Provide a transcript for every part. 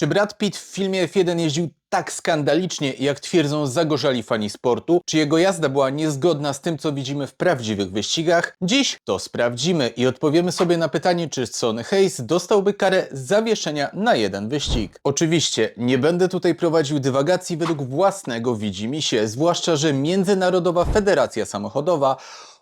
Czy Brad Pitt w filmie F1 jeździł tak skandalicznie, jak twierdzą zagorzali fani sportu? Czy jego jazda była niezgodna z tym, co widzimy w prawdziwych wyścigach? Dziś to sprawdzimy i odpowiemy sobie na pytanie, czy Sonny Hayes dostałby karę zawieszenia na jeden wyścig. Oczywiście nie będę tutaj prowadził dywagacji według własnego widzimisię, zwłaszcza, że Międzynarodowa Federacja Samochodowa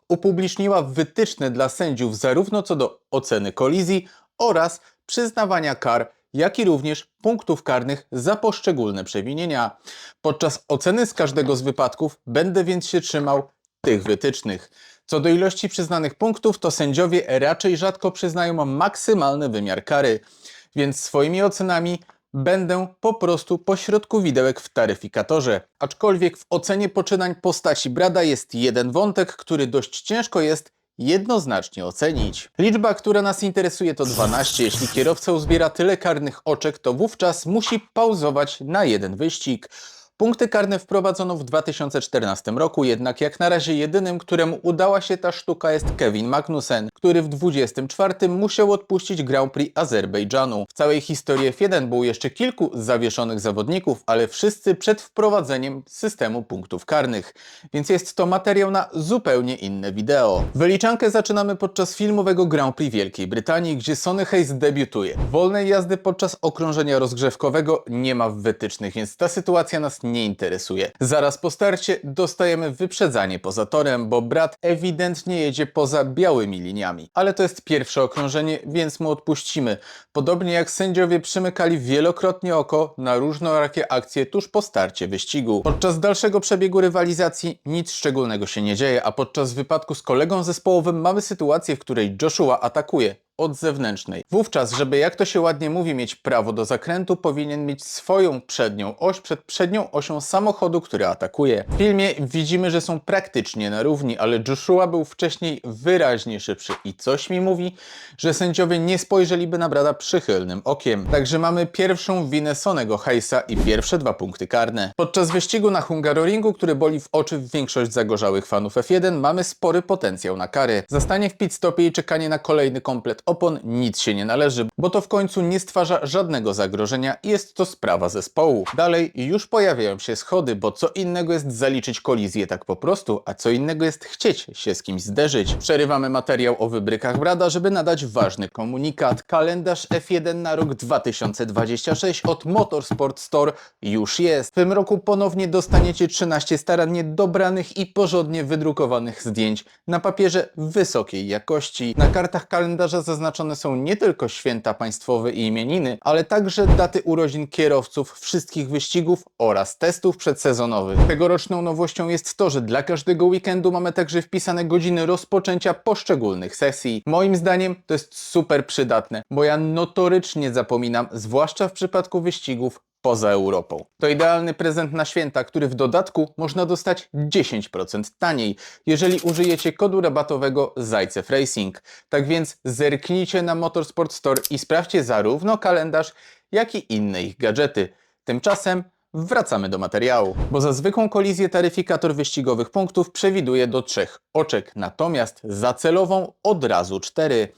upubliczniła wytyczne dla sędziów zarówno co do oceny kolizji oraz przyznawania kar, jak i również punktów karnych za poszczególne przewinienia. Podczas oceny z każdego z wypadków będę więc się trzymał tych wytycznych. Co do ilości przyznanych punktów, to sędziowie raczej rzadko przyznają maksymalny wymiar kary, więc swoimi ocenami będę po prostu pośrodku widełek w taryfikatorze. Aczkolwiek w ocenie poczynań postaci Brada jest jeden wątek, który dość ciężko jest jednoznacznie ocenić. Liczba, która nas interesuje to 12. Jeśli kierowca uzbiera tyle karnych oczek, to wówczas musi pauzować na jeden wyścig. Punkty karne wprowadzono w 2014 roku, jednak jak na razie jedynym, któremu udała się ta sztuka jest Kevin Magnussen, który w 24 musiał odpuścić Grand Prix Azerbejdżanu. W całej historii F1 było jeszcze kilku zawieszonych zawodników, ale wszyscy przed wprowadzeniem systemu punktów karnych, więc jest to materiał na zupełnie inne wideo. Wyliczankę zaczynamy podczas filmowego Grand Prix Wielkiej Brytanii, gdzie Sonny Hayes debiutuje. Wolnej jazdy podczas okrążenia rozgrzewkowego nie ma w wytycznych, więc ta sytuacja nas nie interesuje. Zaraz po starcie dostajemy wyprzedzanie poza torem, bo brat ewidentnie jedzie poza białymi liniami. Ale to jest pierwsze okrążenie, więc mu odpuścimy. Podobnie jak sędziowie przymykali wielokrotnie oko na różnorakie akcje tuż po starcie wyścigu. Podczas dalszego przebiegu rywalizacji nic szczególnego się nie dzieje, a podczas wypadku z kolegą zespołowym mamy sytuację, w której Joshua atakuje od zewnętrznej. Wówczas, żeby jak to się ładnie mówi, mieć prawo do zakrętu, powinien mieć swoją przednią oś przed przednią osią samochodu, który atakuje. W filmie widzimy, że są praktycznie na równi, ale Joshua był wcześniej wyraźnie szybszy i coś mi mówi, że sędziowie nie spojrzeliby na Brada przychylnym okiem. Także mamy pierwszą winę Sonego Hayesa i pierwsze dwa punkty karne. Podczas wyścigu na Hungaroringu, który boli w oczy większość zagorzałych fanów F1, mamy spory potencjał na kary. Zastanie w pit stopie i czekanie na kolejny komplet opon nic się nie należy, bo to w końcu nie stwarza żadnego zagrożenia i jest to sprawa zespołu. Dalej już pojawiają się schody, bo co innego jest zaliczyć kolizję tak po prostu, a co innego jest chcieć się z kimś zderzyć. Przerywamy materiał o wybrykach Brada, żeby nadać ważny komunikat. Kalendarz F1 na rok 2026 od Motorsport Store już jest. W tym roku ponownie dostaniecie 13 starannie dobranych i porządnie wydrukowanych zdjęć na papierze wysokiej jakości. Na kartach kalendarza zaznaczone są nie tylko święta państwowe i imieniny, ale także daty urodzin kierowców wszystkich wyścigów oraz testów przedsezonowych. Tegoroczną nowością jest to, że dla każdego weekendu mamy także wpisane godziny rozpoczęcia poszczególnych sesji. Moim zdaniem to jest super przydatne, bo ja notorycznie zapominam, zwłaszcza w przypadku wyścigów poza Europą. To idealny prezent na święta, który w dodatku można dostać 10% taniej, jeżeli użyjecie kodu rabatowego Zajcew Racing. Tak więc zerknijcie na Motorsport Store i sprawdźcie zarówno kalendarz, jak i inne ich gadżety. Tymczasem Wracamy do materiału, bo za zwykłą kolizję taryfikator wyścigowych punktów przewiduje do trzech oczek, natomiast za celową od razu cztery.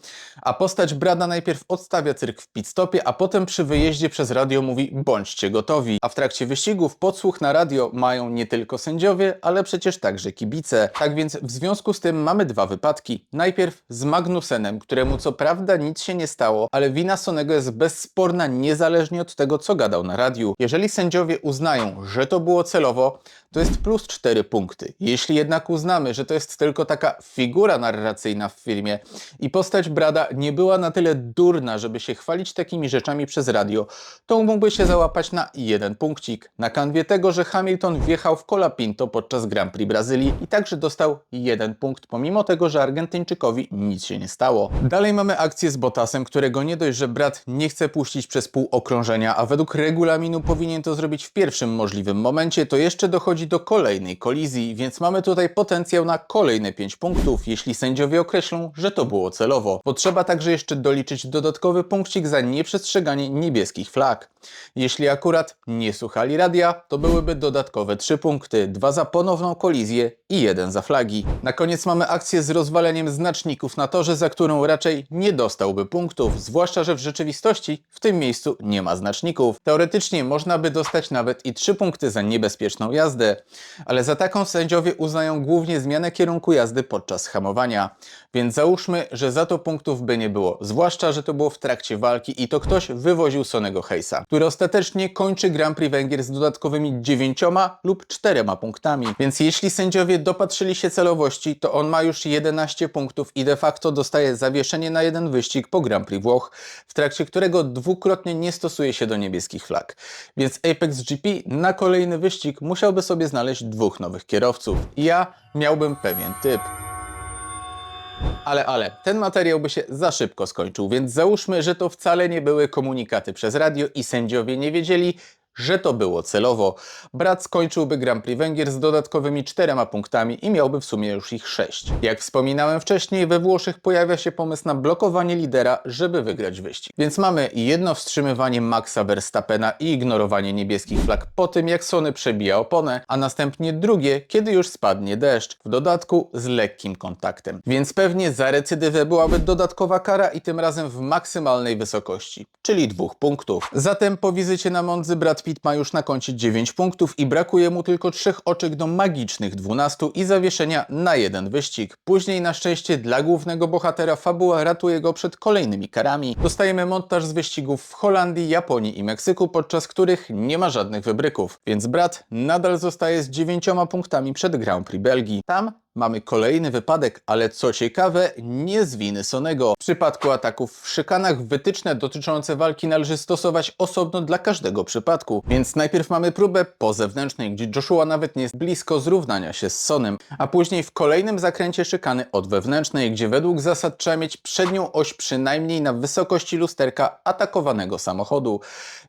A postać Brada najpierw odstawia cyrk w pit-stopie, a potem przy wyjeździe przez radio mówi bądźcie gotowi. A w trakcie wyścigów podsłuch na radio mają nie tylko sędziowie, ale przecież także kibice. Tak więc w związku z tym mamy dwa wypadki. Najpierw z Magnusenem, któremu co prawda nic się nie stało, ale wina Sonego jest bezsporna niezależnie od tego, co gadał na radiu. Jeżeli sędziowie uznają, że to było celowo, to jest plus 4 punkty. Jeśli jednak uznamy, że to jest tylko taka figura narracyjna w filmie i postać Brada nie była na tyle durna, żeby się chwalić takimi rzeczami przez radio, to mógłby się załapać na jeden punkcik. Na kanwie tego, że Hamilton wjechał w Colapinto podczas Grand Prix Brazylii i także dostał jeden punkt, pomimo tego, że Argentyńczykowi nic się nie stało. Dalej mamy akcję z Bottasem, którego nie dość, że brat nie chce puścić przez pół okrążenia, a według regulaminu powinien to zrobić w pierwszym możliwym momencie, to jeszcze dochodzi do kolejnej kolizji, więc mamy tutaj potencjał na kolejne 5 punktów, jeśli sędziowie określą, że to było celowo. Potrzeba także jeszcze doliczyć dodatkowy punkcik za nieprzestrzeganie niebieskich flag. Jeśli akurat nie słuchali radia, to byłyby dodatkowe 3 punkty, 2 za ponowną kolizję i 1 za flagi. Na koniec mamy akcję z rozwaleniem znaczników na torze, za którą raczej nie dostałby punktów, zwłaszcza, że w rzeczywistości w tym miejscu nie ma znaczników. Teoretycznie można by dostać nawet i 3 punkty za niebezpieczną jazdę, ale za taką sędziowie uznają głównie zmianę kierunku jazdy podczas hamowania. Więc załóżmy, że za to punktów by nie było, zwłaszcza, że to było w trakcie walki i to ktoś wywoził Sonego Hejsa, który ostatecznie kończy Grand Prix Węgier z dodatkowymi 9 lub 4 punktami. Więc jeśli sędziowie dopatrzyli się celowości, to on ma już 11 punktów i de facto dostaje zawieszenie na jeden wyścig po Grand Prix Włoch, w trakcie którego dwukrotnie nie stosuje się do niebieskich flag. Więc Apex GP na kolejny wyścig musiałby sobie znaleźć dwóch nowych kierowców. Ja miałbym pewien typ. Ale, ale, ten materiał by się za szybko skończył, więc załóżmy, że to wcale nie były komunikaty przez radio i sędziowie nie wiedzieli, że to było celowo. Brat skończyłby Grand Prix Węgier z dodatkowymi czterema punktami i miałby w sumie już ich sześć. Jak wspominałem wcześniej, we Włoszech pojawia się pomysł na blokowanie lidera, żeby wygrać wyścig. Więc mamy jedno wstrzymywanie Maxa Verstappena i ignorowanie niebieskich flag po tym, jak Sony przebija oponę, a następnie drugie, kiedy już spadnie deszcz, w dodatku z lekkim kontaktem. Więc pewnie za recydywę byłaby dodatkowa kara i tym razem w maksymalnej wysokości, czyli dwóch punktów. Zatem po wizycie na Mondzy Brad Pitt ma już na koncie 9 punktów i brakuje mu tylko trzech oczek do magicznych 12 i zawieszenia na jeden wyścig. Później na szczęście dla głównego bohatera fabuła ratuje go przed kolejnymi karami. Dostajemy montaż z wyścigów w Holandii, Japonii i Meksyku, podczas których nie ma żadnych wybryków, więc brat nadal zostaje z 9 punktami przed Grand Prix Belgii. Tam Mamy kolejny wypadek, ale co ciekawe, nie z winy Sonego. W przypadku ataków w szykanach wytyczne dotyczące walki należy stosować osobno dla każdego przypadku. Więc najpierw mamy próbę po zewnętrznej, gdzie Joshua nawet nie jest blisko zrównania się z Sonem, a później w kolejnym zakręcie szykany od wewnętrznej, gdzie według zasad trzeba mieć przednią oś przynajmniej na wysokości lusterka atakowanego samochodu.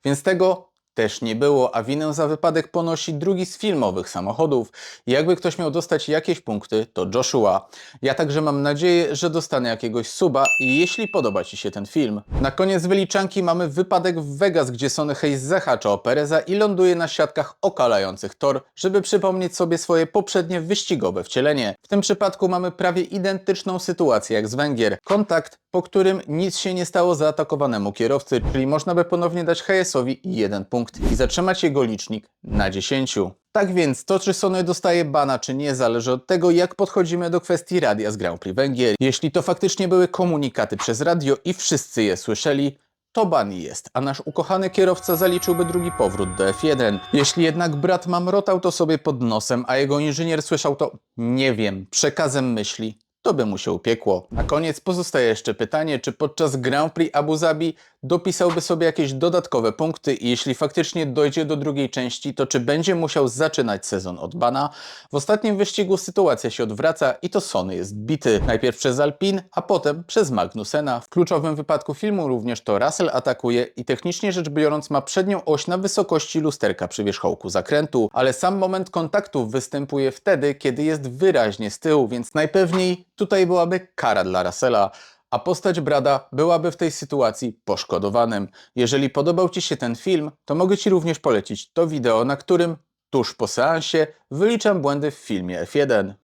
Więc tego też nie było, a winę za wypadek ponosi drugi z filmowych samochodów. Jakby ktoś miał dostać jakieś punkty, to Joshua. Ja także mam nadzieję, że dostanę jakiegoś suba, jeśli podoba Ci się ten film. Na koniec wyliczanki mamy wypadek w Vegas, gdzie Sony Hayes zahacza o Pereza i ląduje na siatkach okalających tor, żeby przypomnieć sobie swoje poprzednie wyścigowe wcielenie. W tym przypadku mamy prawie identyczną sytuację jak z Węgier. Kontakt, po którym nic się nie stało zaatakowanemu kierowcy, czyli można by ponownie dać Hayesowi jeden punkt i zatrzymać jego licznik na 10. Tak więc to, czy Sony dostaje bana, czy nie, zależy od tego, jak podchodzimy do kwestii radia z Grand Prix Węgier. Jeśli to faktycznie były komunikaty przez radio i wszyscy je słyszeli, to ban jest, a nasz ukochany kierowca zaliczyłby drugi powrót do F1. Jeśli jednak brat mamrotał to sobie pod nosem, a jego inżynier słyszał to, nie wiem, przekazem myśli, to by mu się upiekło. Na koniec pozostaje jeszcze pytanie, czy podczas Grand Prix Abu Zabi dopisałby sobie jakieś dodatkowe punkty i jeśli faktycznie dojdzie do drugiej części, to czy będzie musiał zaczynać sezon od bana? W ostatnim wyścigu sytuacja się odwraca i to Sony jest bity. Najpierw przez Alpin, a potem przez Magnusena. W kluczowym wypadku filmu również to Russell atakuje i technicznie rzecz biorąc ma przednią oś na wysokości lusterka przy wierzchołku zakrętu, ale sam moment kontaktu występuje wtedy, kiedy jest wyraźnie z tyłu, więc najpewniej tutaj byłaby kara dla Russella a postać Brada byłaby w tej sytuacji poszkodowanym. Jeżeli podobał Ci się ten film, to mogę Ci również polecić to wideo, na którym tuż po seansie wyliczam błędy w filmie F1.